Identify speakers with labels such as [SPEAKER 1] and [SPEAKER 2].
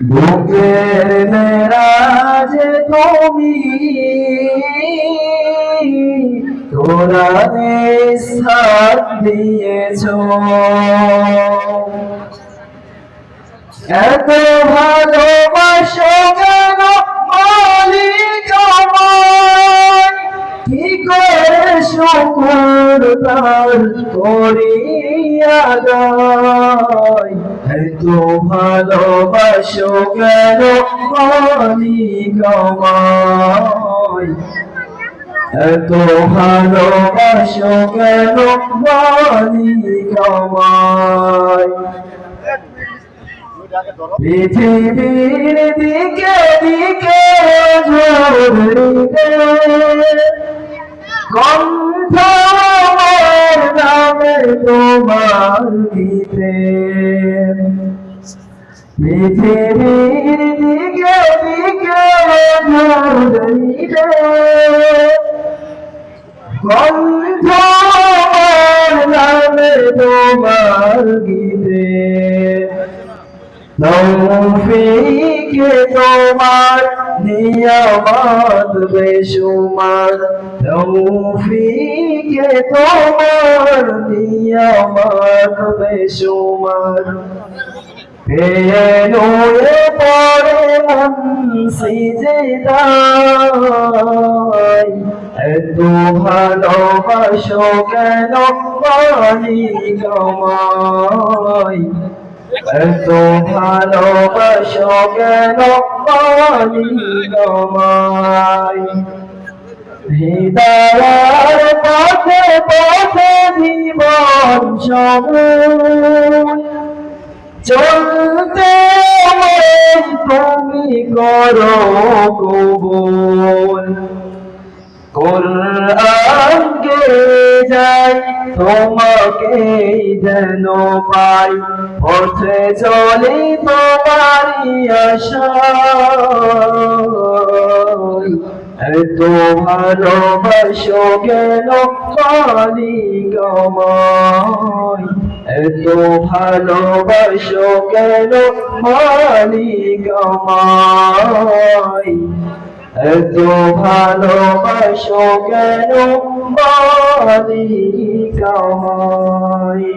[SPEAKER 1] বুকের মেরাজে তুমি, তোরা সাথ দিয়েছ। এত ভালোবাসো কেন মালিক আমায় কি করে শুকুর তার করিয়া গায় এত ভালোবাসো কেন মালিক আমায় এত ভালোবাসো কেন মালিক আমায় পৃথিবীর দিকে দিকে ঝরড়িতে কণ্ঠ তোমার দিতে পৃথিবীর দিকে দিকে ঝরড়িতে কণ্ঠ তৌফিকে তোমার নিয়ামত বেশুমার। তৌফিকে তোমার নিয়ামত বেশুমার। পেয়ে পড়ে মন সিজদাই এত ভালোবাসো কেন মালিক আমায়? এত ভালোবাসো কেন আমায় হৃদয়ার পথে পথে জীবন সময়। চলতে তুমি করো কবুল। কোরআনকে যাই তোমাকে যেন পাই। পথে চলে তোমারি আশা এত ভালোবাসো কেন মালিক আমায় এত ভালোবাসো কেন মালিক আমায় এত ভালোবাসো কেন আমায়?